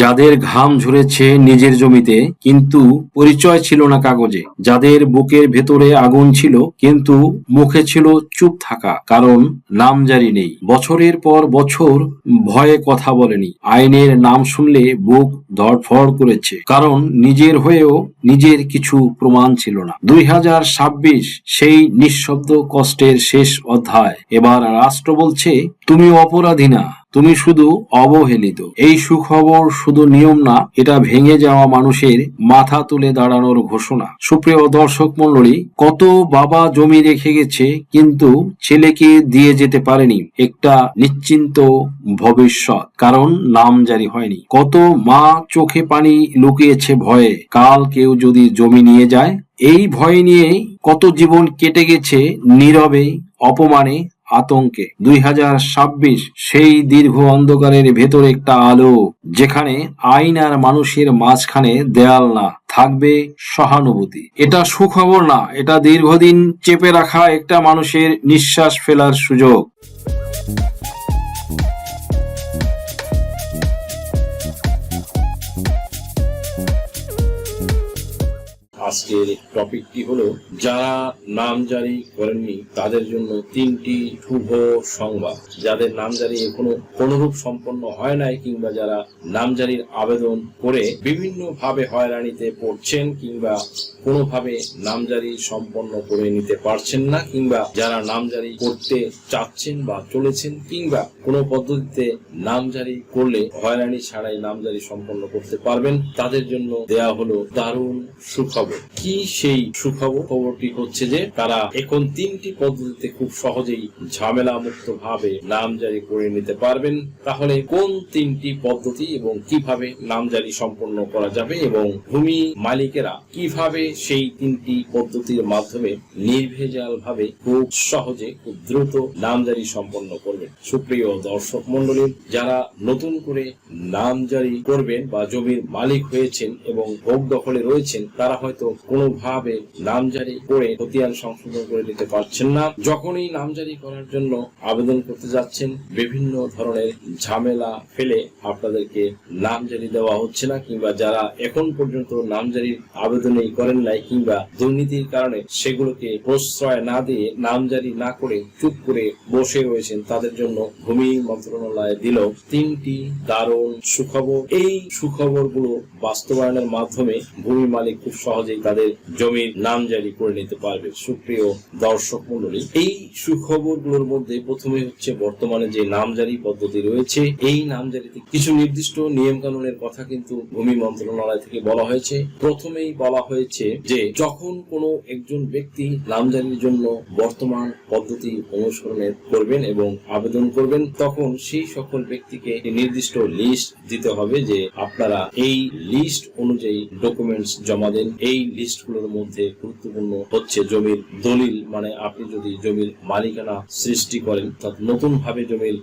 যাদের ঘাম ঝরেছে নিজের জমিতে, কিন্তু পরিচয় ছিল না কাগজে। যাদের বুকের ভেতরে আগুন ছিল, কিন্তু মুখে ছিল চুপ থাকা, কারণ নাম জারি নেই। বছরের পর বছর ভয়ে কথা বলেনি। আইনের নাম শুনলে বুক ধড়ফড় করেছে, কারণ নিজের হয়েও নিজের কিছু প্রমাণ ছিল না। দুই হাজার ছাব্বিশ, সেই নিঃশব্দ কষ্টের শেষ অধ্যায়। এবার রাষ্ট্র বলছে তুমি অপরাধী না। তুমি শুধু অবহেলিত। এই সুখবর শুধু নিয়ম না, এটা ভেঙে যাওয়া মানুষের মাথা তুলে দাঁড়ানোর ঘোষণা। সুপ্রিয় দর্শক মন্ডলী কত বাবা জমি রেখে গেছে, কিন্তু ছেলেকে দিয়ে যেতে পারেনি। একটা নিশ্চিন্ত ভবিষ্যৎ, কারণ নাম জারি হয়নি। কত মা চোখে পানি লুকিয়েছে ভয়ে, কাল কেউ যদি জমি নিয়ে যায়, এই ভয় নিয়েই কত জীবন কেটে গেছে নীরবে, অপমানে আতঙ্কে। দুই হাজার ছাব্বিশ সেই দীর্ঘ অন্ধকারের ভেতর একটা আলো, যেখানে আইন আর মানুষের মাঝখানে দেয়াল না, থাকবে সহানুভূতি। এটা সুখবর না, এটা দীর্ঘদিন চেপে রাখা একটা মানুষের নিঃশ্বাস ফেলার সুযোগ। আজকের টপিকটি হলো, যারা নাম জারি করেননি, তাদের জন্য তিনটি শুভ সংবাদ। যাদের নাম জারি এখনও কোনরূপ সম্পন্ন হয় নাই, কিংবা যারা নাম জারির আবেদন করে বিভিন্ন ভাবে হয়রানিতে পড়ছেন, কিংবা কোনোভাবে নামজারি সম্পন্ন করে নিতে পারছেন না, কিংবা যারা নামজারি করতে চাচ্ছেন বা চলেছেন, কিংবা কোনো পদ্ধতিতে নামজারি করলে হয়রানি ছাড়াই নামজারি সম্পন্ন করতে পারবেন, তাদের জন্য দেয়া হলো দারুণ সুখবর। কি সেই সুখবর খবরটি হচ্ছে যে তারা এখন তিনটি পদ্ধতিতে খুব সহজেই ঝামেলা মুক্ত ভাবে নামজারি করে নিতে পারবেন। তাহলে কোন তিনটি পদ্ধতি এবং কীভাবে নামজারি সম্পন্ন করা যাবে এবং ভূমি মালিকেরা কীভাবে সেই তিনটি পদ্ধতির মাধ্যমে নির্ভেজাল ভাবে খুব সহজে খুব দ্রুত নামজারি সম্পন্ন করবেন? সুপ্রিয় দর্শক মন্ডলী যারা নতুন করে নামজারি করবেন বা জমির মালিক হয়েছেন এবং ভোগ দখলে রয়েছেন, তারা হয়তো কোনোভাবে নামজারি করে খতিয়ান সংশোধন করে নিতে পারছেন না। যখনই নামজারি করার জন্য আবেদন করতে যাচ্ছেন, বিভিন্ন ধরনের ঝামেলা ফেলে আপনাদেরকে নামজারি দেওয়া হচ্ছে না, কিংবা যারা এখন পর্যন্ত নামজারির আবেদনই করেন নাই, কিংবা দুর্নীতির কারণে সেগুলোকে প্রশ্রয় না দিয়ে নামজারি না করে চুপ করে বসে রয়েছেন, তাদের জন্য ভূমি মন্ত্রণালয় দিল তিনটি দারুণ সুখবর। এই সুখবরগুলো বাস্তবায়নের মাধ্যমে ভূমি মালিক খুব সহজেই তাদের জমির নাম জারি করে নিতে পারবে সুপ্রিয় দর্শক মন্ডলী এই সুখবরগুলোর মধ্যে প্রথমে হচ্ছে বর্তমানে যে নামজারি পদ্ধতি রয়েছে, এই নামজারিতে কিছু নির্দিষ্ট নিয়ম কানুনের কথা কিন্তু ভূমি মন্ত্রণালয় থেকে বলা হয়েছে। প্রথমেই বলা হয়েছে যে, যখন কোনো একজন ব্যক্তি নামজারির জন্য বর্তমান পদ্ধতি অনুসরণের করবেন এবং আবেদন করবেন, তখন সেই সকল ব্যক্তিকে নির্দিষ্ট লিস্ট দিতে হবে যে, আপনারা এই লিস্ট অনুযায়ী ডকুমেন্টস জমা দেন, এই লিস্টগুলোর মধ্যে গুরুত্বপূর্ণ হচ্ছে জমির দলিল। মানে আপনি যদি জমির মালিকানা সৃষ্টি করেন, অর্থাৎ নতুন ভাবে জমির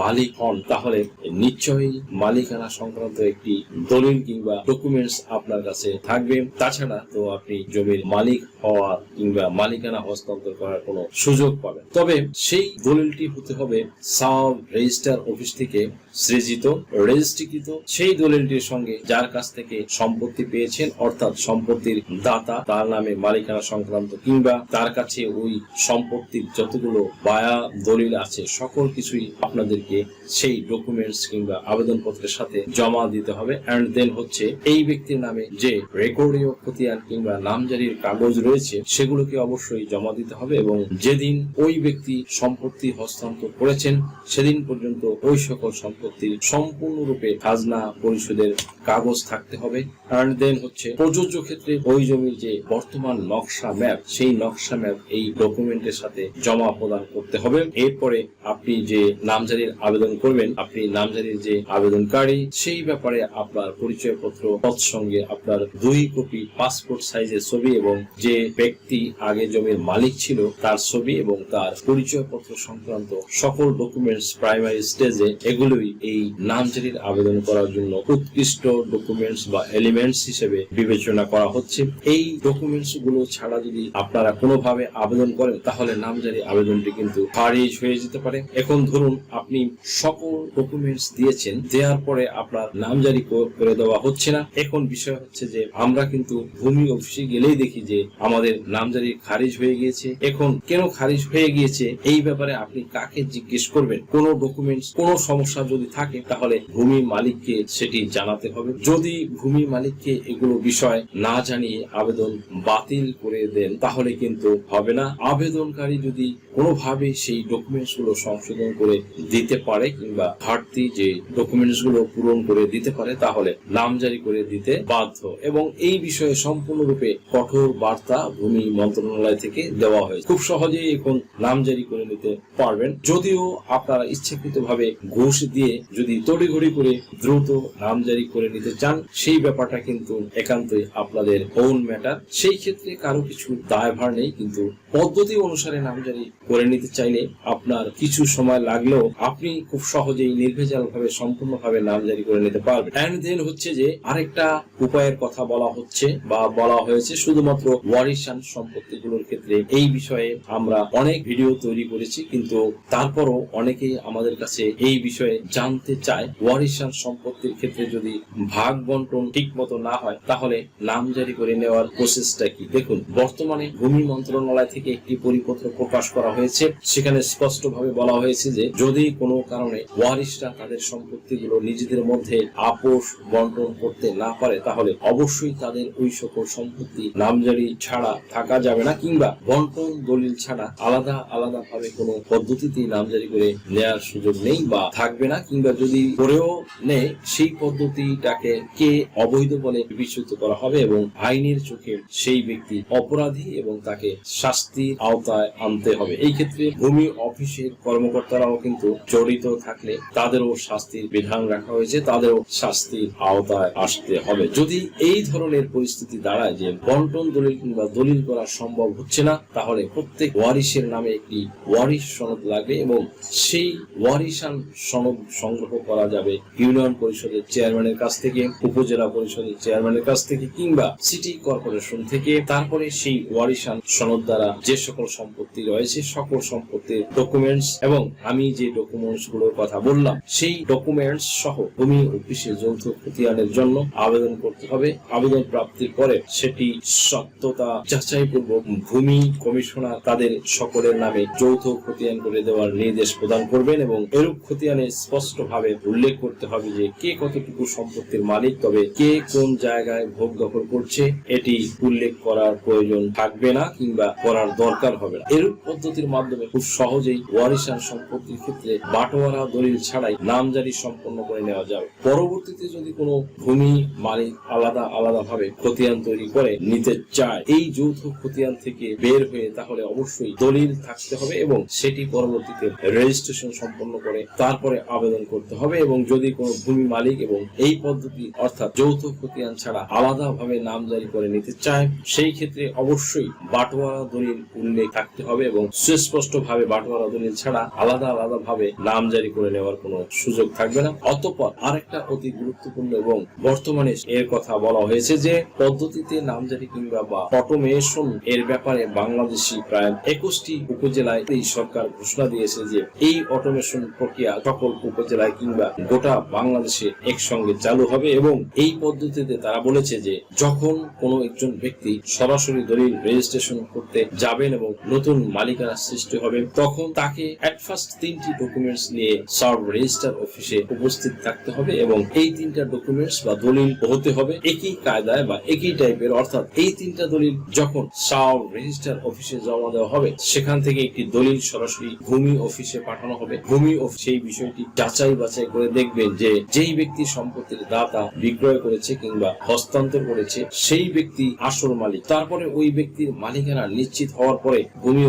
মালিক হন, তাহলে নিশ্চয়ই মালিকানা সংক্রান্ত একটি দলিল কিংবা ডকুমেন্টস আপনার কাছে থাকবে। তাছাড়া তো আপনি জমির মালিক হওয়া কিংবা মালিকানা হস্তান্তর করার কোনো সুযোগ পাবেন। তবে সেই দলিলটি হতে হবে সাব রেজিস্টার অফিস থেকে সৃজিত, রেজিস্ট্রিকৃত। সেই দলিলটির সঙ্গে যার কাছ থেকে সম্পত্তি পেয়েছেন, অর্থাৎ সম্পত্তির দাতা, তার নামে মালিকানা সংক্রান্ত কিংবা তার কাছে ওই সম্পত্তির যতগুলো বায়া দলিল আছে, সকল কিছুই আপনাদেরকে সেই ডকুমেন্টস কিংবা আবেদনপত্রের সাথে জমা দিতে হবে। অ্যান্ড দেন হচ্ছে এই ব্যক্তির নামে যে রেকর্ডীয় খতিয়ান কিংবা নামজারির কাগজ রয়েছে, সেগুলোকে অবশ্যই জমা দিতে হবে এবং যেদিন ওই ব্যক্তি সম্পত্তি হস্তান্তর করেছেন, সেদিন পর্যন্ত ওই সকল সম্পত্তির সম্পূর্ণরূপে খাজনা পরিশোধের কাগজ থাকতে হবে। অ্যান্ড দেন হচ্ছে প্রযোজ্য ক্ষেত্রে ওই জমির যে বর্তমান নকশা ম্যাপ, সেই নকশা ম্যাপ এই ডকুমেন্টের সাথে জমা প্রদান করতে হবে। এরপরে আপনি যে নামজারির আবেদন করবেন, আপনি নামজারির যে আবেদনকারী, সেই ব্যাপারে আপনার পরিচয়পত্র, তৎসঙ্গে আপনার দুই কপি পাসপোর্ট সাইজের ছবি এবং যে ব্যক্তি আগে জমির মালিক ছিল তার ছবি এবং তার পরিচয়পত্র সংক্রান্ত সকল ডকুমেন্টস প্রাইমারি স্টেজে এগুলোই এই নামজারির আবেদন করার জন্য উৎকৃষ্ট ডকুমেন্টস বা এলিমেন্টস হিসেবে বিবেচনা করা হচ্ছে। এই ডকুমেন্টসগুলো ছাড়া যদি আপনারা কোনোভাবে আবেদন করেন, তাহলে নামজারি আবেদনটি কিন্তু খারিজ হয়ে যেতে পারে। এখন ধরুন আপনি সকল ডকুমেন্টস দিয়েছেন, দেওয়ার পরে আপনার নামজারি করে দেওয়া হচ্ছে না। এখন বিষয় হচ্ছে যে আমরা কিন্তু ভূমি অফিসে গেলেই দেখি যে আমাদের নামজারি খারিজ হয়ে গিয়েছে। এখন কেন খারিজ হয়ে গিয়েছে? এই ব্যাপারে আপনি কাকে জিজ্ঞেস করবেন? কোন ডকুমেন্টস কোন সমস্যা যদি থাকে, তাহলে ভূমি মালিককে সেটি জানাতে হবে। যদি ভূমি মালিককে এগুলো বিষয় না জানিয়ে আবেদন বাতিল করে দেন, তাহলে কিন্তু হবে না। আবেদনকারী যদি কোনোভাবে সেই ডকুমেন্টসগুলো সংশোধন করে দিতে পারে কিংবা ঘাটতি যে ডকুমেন্টসগুলো পূরণ করে দিতে পারে, তাহলে নাম জারি করে দিতে বাধ্য। এবং এই বিষয়ে সম্পূর্ণরূপে কঠোর বার্তা ভূমি মন্ত্রণালয় থেকে দেওয়া হয়েছে। খুব সহজেই এখন নাম জারি করে নিতে পারবেন। যদিও আপনারা ইচ্ছাকৃতভাবে ঘুষ দিয়ে যদি তড়িঘড়ি করে দ্রুত নামজারি করে নিতে চান, সেই ব্যাপারটা কিন্তু একান্তই আপনাদের ওন ম্যাটার সেই ক্ষেত্রে কারও কিছু দায়ভার নেই, কিন্তু পদ্ধতি অনুসারে নামজারি করে নিতে চাইলে আপনার কিছু সময় লাগলেও আপনি খুব সহজেই নির্ভেজাল ভাবে সম্পূর্ণভাবে নামজারি করে নিতে পারবেন। এন্ড দেন হচ্ছে যে আরেকটা উপায়ের কথা বলা হচ্ছে বা বলা হয়েছে, শুধুমাত্র ওয়ারিশান সম্পত্তিগুলোর ক্ষেত্রে। এই বিষয়ে আমরা অনেক ভিডিও তৈরি করেছি, কিন্তু তারপরও অনেকেই আমাদের কাছে এই বিষয়ে জানতে চায়। ওয়ারিশান সম্পত্তির ক্ষেত্রে যদি ভাগ বন্টন ঠিক মতো না হয়, তাহলে নামজারি করে নেওয়ার প্রসেসটা কি? দেখুন, বর্তমানে ভূমি মন্ত্রণালয় থেকে একটি পরিপত্র প্রকাশ করা হয়েছে। সেখানে স্পষ্টভাবে বলা হয়েছে যে, যদি কোনো কারণে ওয়ারিশরা তাদের সম্পত্তিগুলো নিজেদের মধ্যে আপোষ বন্টন করতে না পারে, তাহলে অবশ্যই তাদের ওই সকল সম্পত্তি নামজারি ছাড়া থাকা যাবে না, কিংবা বন্টন দলিল ছাড়া আলাদা আলাদা ভাবে কোনো পদ্ধতিতে নামজারি করে নেওয়ার সুযোগ নেই বা থাকবে না, কিংবা যদি করেও নেয়, সেই পদ্ধতিটাকে কে অবৈধ বলে বিবেচিত করা হবে এবং আইনের চোখে সেই ব্যক্তি অপরাধী এবং তাকে শাস্তির আওতায় আনতে হবে। এই ক্ষেত্রে ভূমি অফিসের কর্মকর্তারাও কিন্তু জড়িত থাকলে তাদেরও শাস্তির বিধান রাখা হয়েছে, তাদেরও শাস্তির আওতায় আসতে হবে। যদি এই ধরনের পরিস্থিতি দাঁড়ায় যে বন্টন দলিল কিংবা দলিল করা সম্ভব হচ্ছে না, তাহলে প্রত্যেক ওয়ারিশের নামে একটি ওয়ারিশ সনদ লাগবে এবং সেই ওয়ারিশান সনদ সংগ্রহ করা যাবে ইউনিয়ন পরিষদের চেয়ারম্যানের কাছ থেকে, উপজেলা পরিষদের চেয়ারম্যানের কাছ থেকে কিংবা সিটি কর্পোরেশন থেকে তারপরে সেই ওয়ারিশান সনদ দ্বারা যে সকল সম্পত্তি রয়েছে, সকল সম্পত্তির ডকুমেন্টস এবং আমি যে ডকুমেন্টসগুলোর কথা বললাম, সেই ডকুমেন্টস সহ ভূমি অফিসে যৌথ খতিয়ানের জন্য আবেদন করতে হবে। আবেদন প্রাপ্তির পরে সেটি সত্যতা যাচাই পূর্বক ভূমি কমিশনার তাদের সকলের নামে যৌথ খতিয়ান করে দেওয়ার নির্দেশ প্রদান করবেন এবং এরূপ খতিয়ানে স্পষ্ট ভাবে উল্লেখ করতে হবে যে কে কতটুকু সম্পত্তির মালিক, তবে কে কোন জায়গায় ভোগ দখল করছে এটি উল্লেখ করার প্রয়োজন থাকবে না কিংবা করার দরকার হবে না। এরূপ পদ্ধতির মাধ্যমে খুব সহজেই ওয়ারিশান সম্পত্তির ক্ষেত্রে বাটোয়ারা দলিল ছাড়াই নামজারি সম্পন্ন করে নেওয়া যাবে। পরবর্তীতে যদি কোনো ভূমি মালিক আলাদা আলাদা ভাবে খতিয়ান তৈরি করে নিতে চায়, এই যৌথ খতিয়ান থেকে বের হয়ে তাহলে অবশ্যই দলিল থাকতে হবে এবং সেটি পরবর্তীতে রেজিস্ট্রেশন সম্পন্ন করে তারপরে আবেদন করতে হবে এবং যদি কোনো ভূমি মালিক এবং এই পদ্ধতি অর্থাৎ যৌথ খতিয়ান ছাড়া আলাদা ভাবে নামজারি করে নিতে চায়, সেই ক্ষেত্রে অবশ্যই বাটোয়ারা দলিল উল্লেখ থাকতে হবে এবং সুস্পষ্ট ভাবে বাটোয়ারা দলিল ছাড়া আলাদা আলাদা ভাবে নাম জারি করে নেওয়ার কোনো সুযোগ থাকবে না। অতঃপর আরেকটা অতি গুরুত্বপূর্ণ এবং বর্তমানে এর কথা বলা হয়েছে যে, পদ্ধতিতে নামজারি কিংবা বা অটোমেশন এর ব্যাপারে বাংলাদেশি প্রায় একুশটি উপজেলায় এই সরকার ঘোষণা দিয়েছে যে, এই অটোমেশন প্রক্রিয়া সকল উপজেলায় কিংবা গোটা বাংলাদেশে একসঙ্গে চালু হবে এবং এই পদ্ধতিতে তারা বলেছে যে, যখন কোনো একজন ব্যক্তি সরাসরি দলিল রেজিস্ট্রেশন করতে যাবেন এবং নতুন মালিকানা সৃষ্টি হবে, তখন তাকে অ্যাট ফার্স্ট তিনটি ডকুমেন্টস নিয়ে সার্ভ রেজিস্টার অফিসে উপস্থিত থাকতে হবে এবং এই তিনটা ডকুমেন্টস বা দলিল হতে হবে একই কায়দায় বা একই টাইপের অর্থাৎ এই তিনটা দলিল যখন সার্ভ রেজিস্টার অফিসে জমা দেওয়া হবে, সেখান থেকে একটি দলিল সরাসরি ভূমি অফিসে পাঠানো হবে। ভূমি অফিস সেই বিষয়টি যাচাই বাছাই করে দেখবেন যে যেই ব্যক্তি সম্পত্তির দাতা বিক্রয় করেছে কিংবা হস্তান্তর করেছে, সেই ব্যক্তি আসল মালিক। তারপরে ওই ব্যক্তির মালিকানা নিশ্চিত হওয়ার পরে ভূমি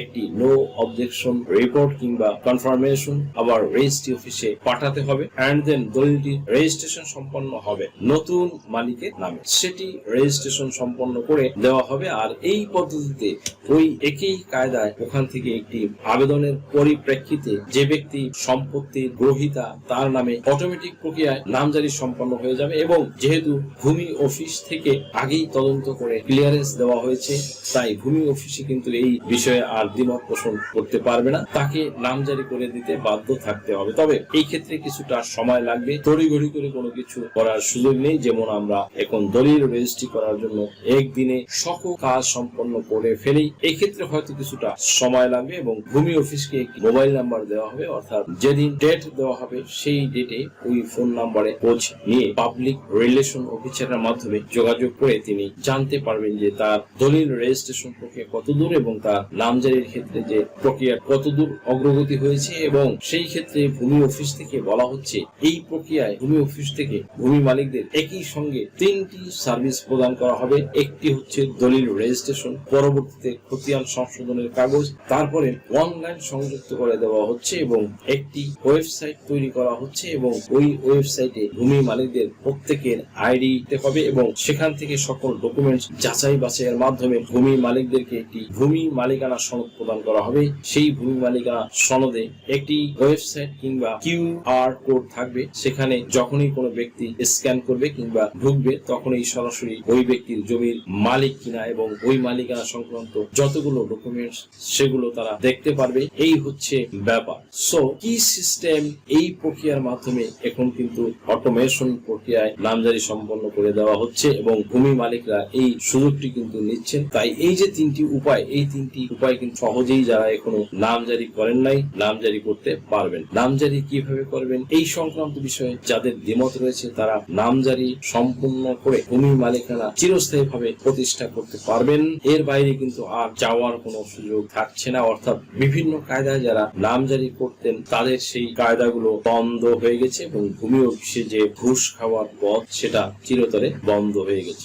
একটি নো অবজেকশন রিপোর্ট কিংবা কনফার্মেশন আবার রেজিস্ট্রি অফিসে পাঠাতে হবে অ্যান্ড দেন দলিলটি রেজিস্ট্রেশন সম্পন্ন হবে নতুন মালিকের নামে। সেটি রেজিস্ট্রেশন সম্পন্ন করে দেওয়া হবে আর এই পদ্ধতিতে ওই একই কায়দায় ওখান থেকে একটি আবেদনের পরিপ্রেক্ষিতে যে ব্যক্তি সম্পত্তির গ্রহিতা তার নামে অটোমেটিক প্রক্রিয়ায় নামজারি সম্পন্ন হয়ে যাবে এবং যেহেতু ভূমি অফিস থেকে আগেই তদন্ত করে ক্লিয়ারেন্স দেওয়া হয়েছে। তাই ভূমি অফিসে কিন্তু এই বিষয়ে আর দ্বিমত পোষণ করতে পারবে না। তাকে নামজারি করে দিতে বাধ্য থাকতে হবে। তবে এই ক্ষেত্রে কিছুটা সময় লাগবে। তড়িঘড়ি করে কোনো কিছু করার সুযোগ নেই। যেমন আমরা এখন দলিল রেজিস্ট্রি করার জন্য একদিনে সকল কাজ সম্পন্ন করে ফেলি। এক্ষেত্রে হয়তো কিছুটা সময় লাগবে এবং ভূমি অফিসকে একটি মোবাইল নাম্বার দেওয়া হবে। অর্থাৎ যেদিন ডেট দেওয়া হবে, সেই ডেটে ওই ফোন নাম্বারে খোঁজ নিয়ে পাবলিক রিলেশন অফিসারের মাধ্যমে যোগাযোগ করে তিনি জানতে পারবেন যে তার দলিল রেজিস্ট্রেশন প্রক্রিয়া কতদূর এবং তার নামজারির ক্ষেত্রে যে প্রক্রিয়া কতদূর অগ্রগতি হয়েছে এবং সেই ক্ষেত্রে ভূমি অফিস থেকে বলা হচ্ছে এই প্রক্রিয়ায় ভূমি অফিস থেকে ভূমি মালিকদের একই সঙ্গে তিনটি সার্ভিস প্রদান করা হবে। একটি হচ্ছে দলিল রেজিস্ট্রেশন পরবর্তীতে খতিয়ান সংশোধনের কাগজ, তারপরে অনলাইন সংযুক্ত করে দেওয়া হচ্ছে এবং একটি ওয়েবসাইট তৈরি করা হচ্ছে এবং ওই ওয়েবসাইটে ভূমি মালিকদের প্রত্যেকের আইডি হবে এবং সেখান থেকে সকল ডকুমেন্টস যাচাই বাছাইয়ের মাধ্যমে ভূমি মালিকদেরকে একটি ভূমি মালিকানা সনদ প্রদান করা হবে। সেই ভূমি মালিকানা সনদে একটি ওয়েবসাইট কিংবা কিউ আর কোড থাকবে। সেখানে যখনই কোনো ব্যক্তি স্ক্যান করবে কিংবা ঢুকবে, তখনই সরাসরি ওই ব্যক্তির জমির মালিক কিনা এবং ওই মালিকানা সংক্রান্ত যতগুলো ডকুমেন্টস সেগুলো তারা দেখতে পারবে। এই হচ্ছে ব্যাপার। সো কি সিস্টেম এই প্রক্রিয়ার মাধ্যমে এখন কিন্তু অটোমেশন প্রক্রিয়ায় নামজারি সম্পন্ন করে দেওয়া হচ্ছে এবং ভূমি মালিকরা এই সুযোগটি কিন্তু নিচ্ছেন। তাই এই যে তিনটি উপায়, এই তিনটি উপায় কিন্তু সহজেই যারা এখনও নামজারি করেন নাই নামজারি করতে পারবেন। নামজারি কীভাবে করবেন? এই সংক্রান্ত বিষয়ে যাদের দ্বিমত রয়েছে, তারা নামজারি সম্পূর্ণ করে ভূমি মালিকানা চিরস্থায়ী ভাবে প্রতিষ্ঠা করতে পারবেন। এর বাইরে কিন্তু আর যাওয়ার কোনো সুযোগ থাকছে না। অর্থাৎ বিভিন্ন কায়দায় যারা নামজারি করতেন, তাদের সেই কায়দাগুলো বন্ধ হয়ে গেছে এবং ভূমি অফিসে যে ঘুষ খাওয়ার পথ, সেটা চিরতরে বন্ধ হয়ে গেছে।